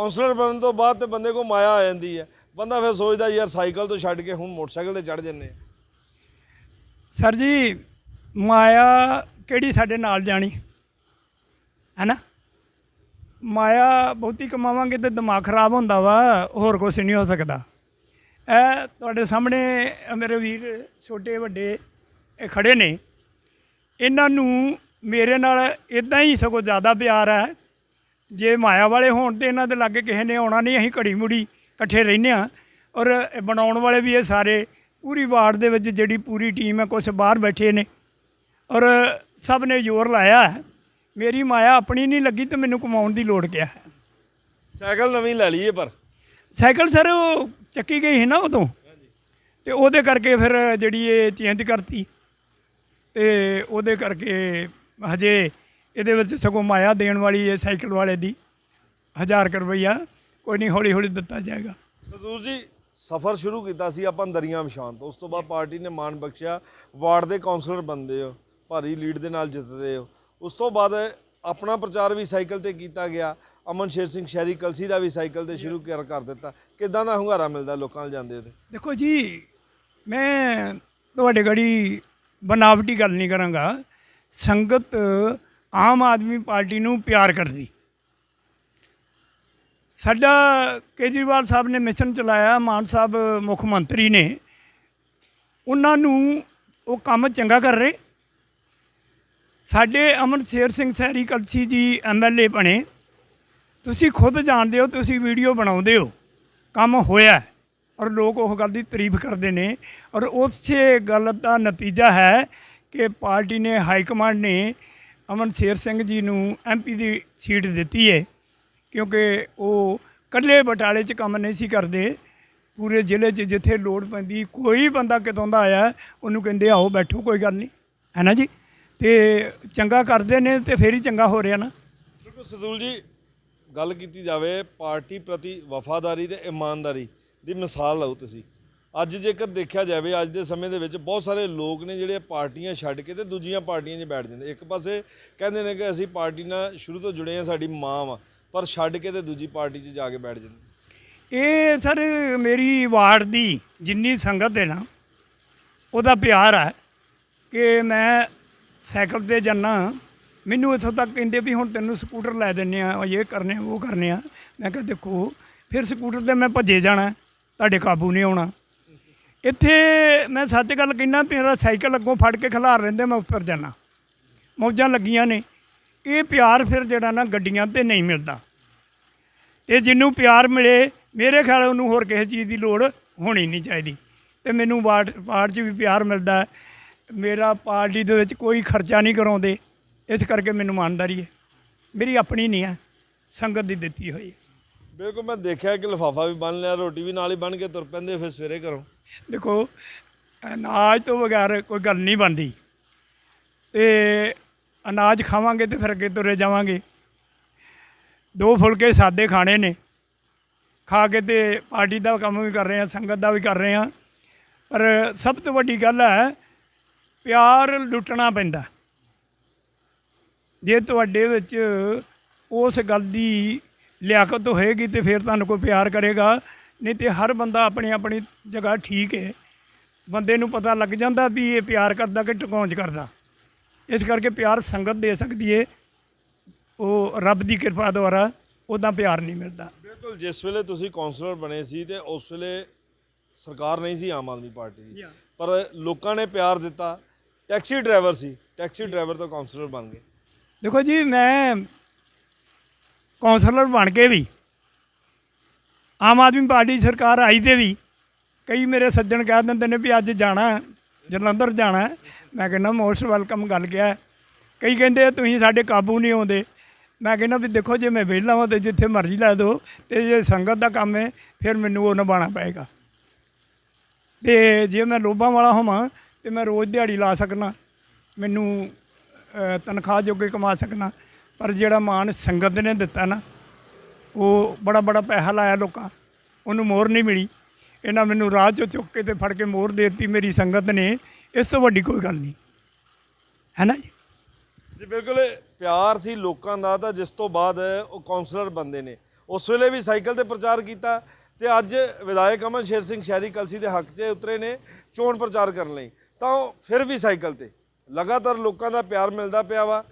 Councillor ਬਣਨ ਤੋਂ ਬਾਅਦ ਤੇ ਬੰਦੇ ਕੋ ਮਾਇਆ ਆ ਜਾਂਦੀ ਹੈ। ਬੰਦਾ ਫਿਰ ਸੋਚਦਾ, ਯਾਰ ਸਾਈਕਲ ਤੋਂ ਛੱਡ ਕੇ ਹੁਣ ਮੋਟਰਸਾਈਕਲ ਤੇ ਚੜ ਜੰਨੇ ਸਰ ਜੀ, ਮਾਇਆ ਕਿਹੜੀ ਸਾਡੇ ਨਾਲ ਜਾਣੀ? ਹੈ ਨਾ ਮਾਇਆ ਬਹੁਤੀ ਕਮਾਵਾਂਗੇ ਤੇ ਦਿਮਾਗ ਖਰਾਬ ਹੁੰਦਾ ਵਾ, ਹੋਰ ਕੁਝ ਨਹੀਂ ਹੋ ਸਕਦਾ। ਇਹ ਤੁਹਾਡੇ ਸਾਹਮਣੇ ਮੇਰੇ ਵੀਰ ਛੋਟੇ, ਵੱਡੇ ਇਹ ਖੜੇ ਨੇ। ਇਹਨਾਂ ਨੂੰ ਮੇਰੇ ਨਾਲ ਇਦਾਂ ਹੀ ਸਗੋਂ ਜ਼ਿਆਦਾ ਪਿਆਰ ਹੈ ਜੇ ਮਾਇਆ ਵਾਲੇ ਹੋਣ ਤੇ ਇਹਨਾਂ ਦੇ ਲਾਗੇ ਕਿਸੇ ਨੇ ਆਉਣਾ ਨਹੀਂ ਅਸੀਂ ਘੜੀ ਮੁੜੀ ਇਕੱਠੇ ਰਹਿੰਦੇ ਆ ਔਰ ਬਣਾਉਣ ਵਾਲੇ ਵੀ ਇਹ ਸਾਰੇ ਪੂਰੀ ਵਾਰਡ ਦੇ ਵਿੱਚ ਜਿਹੜੀ ਪੂਰੀ ਟੀਮ ਹੈ ਕੁਝ ਬਾਹਰ ਬੈਠੇ ਨੇ। ਔਰ ਸਭ ਨੇ ਜ਼ੋਰ ਲਾਇਆ ਹੈ। ਮੇਰੀ ਮਾਇਆ ਆਪਣੀ ਨਹੀਂ ਲੱਗੀ ਤੇ ਮੈਨੂੰ ਕਮਾਉਣ ਦੀ ਲੋੜ ਕਿਆ ਹੈ। ਸਾਈਕਲ ਨਵੀਂ ਲੈ ਲਈਏ ਪਰ। ਸਾਈਕਲ ਸਰ ਉਹ ਚੱਕੀ ਗਈ ਸੀ ਨਾ ਉਦੋਂ। ਤੇ ਉਹਦੇ ਕਰਕੇ ਫਿਰ ਜਿਹੜੀ ਇਹ ਚੇਂਜ ਕਰਤੀ। ਤੇ ਉਹਦੇ ਕਰਕੇ ਹਜੇ ਇਹਦੇ ਵਿੱਚ ਸਗੋਂ ਮਾਇਆ ਦੇਣ ਵਾਲੀ ਹੈ ਸਾਈਕਲ ਵਾਲੇ ਦੀ 1000 ਰੁਪਈਆ ਕੋਈ ਨਹੀਂ ਹੌਲੀ ਹੌਲੀ ਦਿੱਤਾ ਜਾਏਗਾ। ਸਰਦੂਰ ਜੀ ਸਫ਼ਰ ਸ਼ੁਰੂ ਕੀਤਾ ਸੀ ਆਪਾਂ ਦਰੀਆਂ ਵਿਛਾਣ ਤੋਂ। ਉਸ ਤੋਂ ਬਾਅਦ ਪਾਰਟੀ ਨੇ ਮਾਣ ਬਖਸ਼ਿਆ। ਵਾਰਡ ਦੇ ਕਾਉਂਸਲਰ ਬੰਦੇ ਹੋ ਭਾਰੀ ਲੀਡ ਦੇ ਨਾਲ ਜਿੱਤਦੇ ਹੋ। ਉਸ ਤੋਂ ਬਾਅਦ ਆਪਣਾ ਪ੍ਰਚਾਰ ਵੀ ਸਾਈਕਲ ਤੇ ਕੀਤਾ ਗਿਆ। ਅਮਨ ਸ਼ੇਰ ਸਿੰਘ ਸ਼ਹਿਰੀ ਕਲਸੀ ਦਾ ਵੀ ਸਾਈਕਲ ਤੇ ਸ਼ੁਰੂ ਕਰ ਕਰ ਦਿੱਤਾ। ਕਿਦਾਂ ਦਾ ਹੁੰਗਾਰਾ ਮਿਲਦਾ ਲੋਕਾਂ ਨਾਲ ਜਾਂਦੇ ਤੇ? ਦੇਖੋ ਜੀ ਮੈਂ ਤੁਹਾਡੇ ਗੜੀ ਬਨਾਵਟੀ ਗੱਲ ਨਹੀਂ ਕਰਾਂਗਾ। ਸੰਗਤ ਆਮ ਆਦਮੀ ਪਾਰਟੀ ਨੂੰ ਪਿਆਰ ਕਰਦੀ। ਸਾਡਾ ਕੇਜਰੀਵਾਲ ਸਾਹਿਬ ਨੇ ਮਿਸ਼ਨ ਚਲਾਇਆ, ਮਾਨ ਸਾਹਿਬ ਮੁੱਖ ਮੰਤਰੀ ਨੇ। ਉਹਨਾਂ ਨੂੰ ਉਹ ਕੰਮ ਚੰਗਾ ਕਰ ਰਹੇ। ਸਾਡੇ ਅਮਨ ਸ਼ੇਰ ਸਿੰਘ ਸਹਿਰੀ ਕਲਸੀ ਜੀ ਐਮਐਲਏ ਬਣੇ। ਤੁਸੀਂ ਖੁਦ ਜਾਣਦੇ ਹੋ, ਤੁਸੀਂ ਵੀਡੀਓ ਬਣਾਉਂਦੇ ਹੋ। ਕੰਮ ਹੋਇਆ ਔਰ ਲੋਕ ਉਹ ਗੱਲ ਦੀ ਤਾਰੀਫ ਕਰਦੇ ਨੇ। ਔਰ ਉਸੇ ਗੱਲ ਦਾ ਨਤੀਜਾ ਹੈ ਕਿ ਪਾਰਟੀ ਨੇ ਹਾਈ ਕਮਾਂਡ ਨੇ ਅਮਨ ਸ਼ੇਰ ਸਿੰਘ ਜੀ ਨੂੰ ਐਮਪੀ ਦੀ ਸੀਟ ਦਿੱਤੀ ਹੈ ਕਿਉਂਕਿ ਉਹ ਇਕੱਲੇ ਬਟਾਲੇ 'ਚ ਕੰਮ ਨਹੀਂ ਸੀ ਕਰਦੇ। ਪੂਰੇ ਜ਼ਿਲ੍ਹੇ 'ਚ ਜਿੱਥੇ ਲੋੜ ਪੈਂਦੀ, ਕੋਈ ਬੰਦਾ ਕਿਤੋਂ ਦਾ ਆਇਆ, ਉਹਨੂੰ ਕਹਿੰਦੇ, ਆਓ ਬੈਠੋ, ਕੋਈ ਗੱਲ ਨਹੀਂ। ਹੈ ਨਾ ਜੀ? ਤੇ ਚੰਗਾ ਕਰਦੇ ਨੇ ਤੇ ਫੇਰ ਹੀ ਚੰਗਾ ਹੋ ਰਿਹਾ ਨਾ। ਬਿਲਕੁਲ ਸਦੂਲ ਜੀ, ਗੱਲ ਕੀਤੀ ਜਾਵੇ, ਪਾਰਟੀ ਪ੍ਰਤੀ ਵਫਾਦਾਰੀ ਤੇ ਇਮਾਨਦਾਰੀ ਦੀ ਮਿਸਾਲ ਲਓ ਤੁਸੀਂ। ਅੱਜ ਜੇਕਰ ਦੇਖਿਆ ਜਾਵੇ, ਅੱਜ ਦੇ ਸਮੇਂ ਦੇ ਵਿੱਚ ਬਹੁਤ ਸਾਰੇ ਲੋਕ ਨੇ ਜਿਹੜੇ ਪਾਰਟੀਆਂ ਛੱਡ ਕੇ ਤੇ ਦੂਜੀਆਂ ਪਾਰਟੀਆਂ 'ਚ ਬੈਠ ਜਾਂਦੇ। ਇੱਕ ਪਾਸੇ ਕਹਿੰਦੇ ਨੇ ਕਿ ਅਸੀਂ ਪਾਰਟੀ ਨਾਲ ਸ਼ੁਰੂ ਤੋਂ ਜੁੜੇ ਹਾਂ, ਸਾਡੀ ਮਾਂ ਵਾ, ਪਰ ਛੱਡ ਕੇ ਤੇ ਦੂਜੀ ਪਾਰਟੀ 'ਚ ਜਾ ਕੇ ਬੈਠ ਜਾਂਦੇ। ਇਹ ਸਰ ਮੇਰੀ ਵਾਰਡ ਦੀ ਜਿੰਨੀ ਸੰਗਤ ਹੈ ਨਾ, ਉਹਦਾ ਪਿਆਰ ਹੈ ਕਿ ਮੈਂ ਸਾਈਕਲ ਤੇ ਜਾਨਾ ਮੈਨੂੰ ਇੱਥੋਂ ਤੱਕ ਕਹਿੰਦੇ ਵੀ ਹੁਣ ਤੈਨੂੰ ਸਕੂਟਰ ਲੈ ਦਿੰਨੇ ਆ ਇਹ ਕਰਨੇ ਆ ਉਹ ਕਰਨੇ ਆ। ਮੈਂ ਕਿਹਾ ਦੇਖੋ, ਫਿਰ ਸਕੂਟਰ ਤੇ ਮੈਂ ਭੱਜੇ ਜਾਣਾ, ਤੁਹਾਡੇ ਕਾਬੂ ਨਹੀਂ ਆਉਣਾ। ਇੱਥੇ ਮੈਂ ਸੱਚ ਗੱਲ ਕਹਿਣਾ ਮੇਰਾ ਸਾਈਕਲ ਅੱਗੋਂ ਫੜ ਕੇ ਖਿਲਾਰ ਲੈਂਦੇ, ਮੈਂ ਉੱਪਰ ਜਾਣਾ ਮੌਜਾਂ ਲੱਗੀਆਂ ਨੇ। ਇਹ ਪਿਆਰ ਫਿਰ ਜਿਹੜਾ ਨਾ ਗੱਡੀਆਂ ਤੇ ਨਹੀਂ ਮਿਲਦਾ। ਤੇ ਜਿਹਨੂੰ ਪਿਆਰ ਮਿਲੇ, ਮੇਰੇ ਖਿਆਲ ਉਹਨੂੰ ਹੋਰ ਕਿਸੇ ਚੀਜ਼ ਦੀ ਲੋੜ ਹੋਣੀ ਨਹੀਂ ਚਾਹੀਦੀ। ਤੇ ਮੈਨੂੰ ਵਾਰਡ ਪਾਰਟ 'ਚ ਵੀ ਪਿਆਰ ਮਿਲਦਾ ਮੇਰਾ ਪਾਰਟੀ ਦੇ ਵਿੱਚ ਕੋਈ ਖਰਚਾ ਨਹੀਂ ਕਰਾਉਂਦੇ। ਇਸ ਕਰਕੇ ਮੈਨੂੰ ਇਮਾਨਦਾਰੀ ਹੈ। ਮੇਰੀ ਆਪਣੀ ਨਹੀਂ ਹੈ। ਸੰਗਤ ਦੀ ਦਿੱਤੀ ਹੋਈ ਹੈ। ਬਿਲਕੁਲ, ਮੈਂ ਦੇਖਿਆ ਕਿ ਲਿਫਾਫਾ ਵੀ ਬੰਨ ਲਿਆ, ਰੋਟੀ ਵੀ ਨਾਲ ਹੀ ਬੰਨ ਕੇ ਤੁਰ ਪੈਂਦੇ, ਫਿਰ ਸਵੇਰੇ ਘਰੋਂ। ਦੇਖੋ, ਅਨਾਜ ਤੋਂ ਬਗੈਰ ਕੋਈ ਗੱਲ ਨਹੀਂ ਬਣਦੀ। ਤੇ ਅਨਾਜ ਖਾਵਾਂਗੇ ਤੇ ਫਿਰ ਅੱਗੇ ਤੁਰੇ ਜਾਵਾਂਗੇ। ਦੋ ਫੁਲਕੇ ਸਾਦੇ ਖਾਣੇ ਨੇ। ਖਾ ਕੇ ਤੇ ਪਾਰਟੀ ਦਾ ਕੰਮ ਵੀ ਕਰ ਰਹੇ ਆ ਸੰਗਤ ਦਾ ਵੀ ਕਰ ਰਹੇ ਆ ਪਰ ਸਭ ਤੋਂ ਵੱਡੀ ਗੱਲ ਹੈ, ਪਿਆਰ ਲੁੱਟਣਾ ਪੈਂਦਾ। ਜੇ ਤੁਹਾਡੇ ਵਿੱਚ ਉਸ ਗੱਲ ਦੀ ਲਿਆਕਤ ਹੋਏਗੀ ਤੇ ਫਿਰ ਤੁਹਾਨੂੰ ਕੋਈ ਪਿਆਰ ਕਰੇਗਾ। ਨਹੀਂ ਤੇ ਹਰ ਬੰਦਾ ਆਪਣੀ ਆਪਣੀ ਜਗ੍ਹਾ ਠੀਕ ਹੈ। ਬੰਦੇ ਨੂੰ ਪਤਾ ਲੱਗ ਜਾਂਦਾ ਵੀ ਇਹ ਪਿਆਰ ਕਰਦਾ ਕਿ ਟਕੌਂਚ ਕਰਦਾ। ਇਸ ਕਰਕੇ ਪਿਆਰ ਸੰਗਤ ਦੇ ਸਕਦੀ ਹੈ ਉਹ ਰੱਬ ਦੀ ਕਿਰਪਾ ਦੁਆਰਾ ਉਹਦਾ ਪਿਆਰ ਨਹੀਂ ਮਿਲਦਾ। ਬਿਲਕੁਲ ਜਿਸ ਵੇਲੇ ਤੁਸੀਂ ਕਾਉਂਸਲਰ ਬਣੇ ਸੀ ਤੇ ਉਸ ਵੇਲੇ ਸਰਕਾਰ ਨਹੀਂ ਸੀ ਆਮ ਆਦਮੀ ਪਾਰਟੀ ਦੀ. ਪਰ ਲੋਕਾਂ ਨੇ ਪਿਆਰ ਦਿੱਤਾ। ਟੈਕਸੀ ਡਰਾਈਵਰ ਸੀ। ਟੈਕਸੀ ਡਰਾਈਵਰ ਤੋਂ ਕਾਉਂਸਲਰ ਬਣ ਗਏ। ਦੇਖੋ ਜੀ ਮੈਂ ਕੌਂਸਲਰ ਬਣ ਕੇ ਵੀ ਆਮ ਆਦਮੀ ਪਾਰਟੀ ਸਰਕਾਰ ਆਈ ਤੇ ਵੀ ਕਈ ਮੇਰੇ ਸੱਜਣ ਕਹਿ ਦਿੰਦੇ ਨੇ ਵੀ ਅੱਜ ਜਾਣਾ, ਜਲੰਧਰ ਜਾਣਾ। ਮੈਂ ਕਹਿੰਦਾ ਮੋਸਟ ਵੈਲਕਮ ਗੱਲ ਗਿਆ ਕਈ ਕਹਿੰਦੇ ਤੁਸੀਂ ਸਾਡੇ ਕਾਬੂ ਨਹੀਂ ਆਉਂਦੇ। ਮੈਂ ਕਹਿੰਦਾ ਵੀ ਦੇਖੋ, ਜੇ ਮੈਂ ਵਿਹਲਾ ਹਾਂ ਤੇ ਜਿੱਥੇ ਮਰਜ਼ੀ ਲੈ ਦਿਓ ਤੇ ਜੇ ਸੰਗਤ ਦਾ ਕੰਮ ਹੈ, ਫਿਰ ਮੈਨੂੰ ਉਹ ਨਿਭਾਉਣਾ ਪਏਗਾ। ਤੇ ਜੇ ਮੈਂ ਲੋਭਾਂ ਵਾਲਾ ਹੋਵਾਂ, ਤੇ ਮੈਂ ਰੋਜ਼ ਦਿਹਾੜੀ ਲਾ ਸਕਣਾ ਮੈਨੂੰ ਤਨਖਾਹ ਜੋਗੇ ਕਮਾ ਸਕਣਾ ਪਰ ਜਿਹੜਾ ਮਾਨ ਸੰਗਤ ਨੇ ਦਿੱਤਾ ਨਾ ਉਹ ਬੜਾ ਬੜਾ ਪੈਸਾ ਲਾਇਆ ਲੋਕਾਂ, ਉਹਨੂੰ ਮੋਹਰ ਨਹੀਂ ਮਿਲੀ। ਇਹਨਾਂ ਮੈਨੂੰ ਰਾਹ ਚੋਂ ਚੁੱਕ ਕੇ ਤੇ ਫੜ ਕੇ ਮੋਹਰ ਦੇ ਦਿੱਤੀ ਮੇਰੀ ਸੰਗਤ ਨੇ, ਇਸ ਤੋਂ ਵੱਡੀ ਕੋਈ ਗੱਲ ਨਹੀਂ। ਹੈ ਨਾ ਜੀ? ਜੀ, ਬਿਲਕੁਲ ਪਿਆਰ ਸੀ ਲੋਕਾਂ ਦਾ, ਤਾਂ ਜਿਸ ਤੋਂ ਬਾਅਦ ਉਹ ਕਾਉਂਸਲਰ ਬੰਦੇ ਨੇ। ਉਸ ਵੇਲੇ ਵੀ ਸਾਈਕਲ ਤੇ ਪ੍ਰਚਾਰ ਕੀਤਾ ਤੇ ਅੱਜ ਵਿਧਾਇਕ ਅਮਨ ਸ਼ੇਰ ਸਿੰਘ ਸ਼ਹਿਰੀ ਕਲਸੀ ਦੇ ਹੱਕ 'ਚ ਉਤਰੇ ਨੇ ਚੋਣ ਪ੍ਰਚਾਰ ਕਰਨ ਲਈ। ਤਾਂ ਉਹ ਫਿਰ ਵੀ ਸਾਈਕਲ ਤੇ। ਲਗਾਤਾਰ ਲੋਕਾਂ ਦਾ ਪਿਆਰ ਮਿਲਦਾ ਪਿਆ ਵਾ।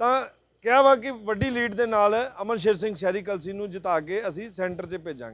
ਤਾਂ ਕਿਹਾ ਵਾ ਕਿ ਵੱਡੀ ਲੀਡ ਦੇ ਨਾਲ ਅਮਨ ਸ਼ੇਰ ਸਿੰਘ ਸ਼ਹਿਰੀ ਕਲਸੀ ਨੂੰ ਜਿਤਾ ਕੇ ਅਸੀਂ ਸੈਂਟਰ 'ਚ ਭੇਜਾਂਗੇ।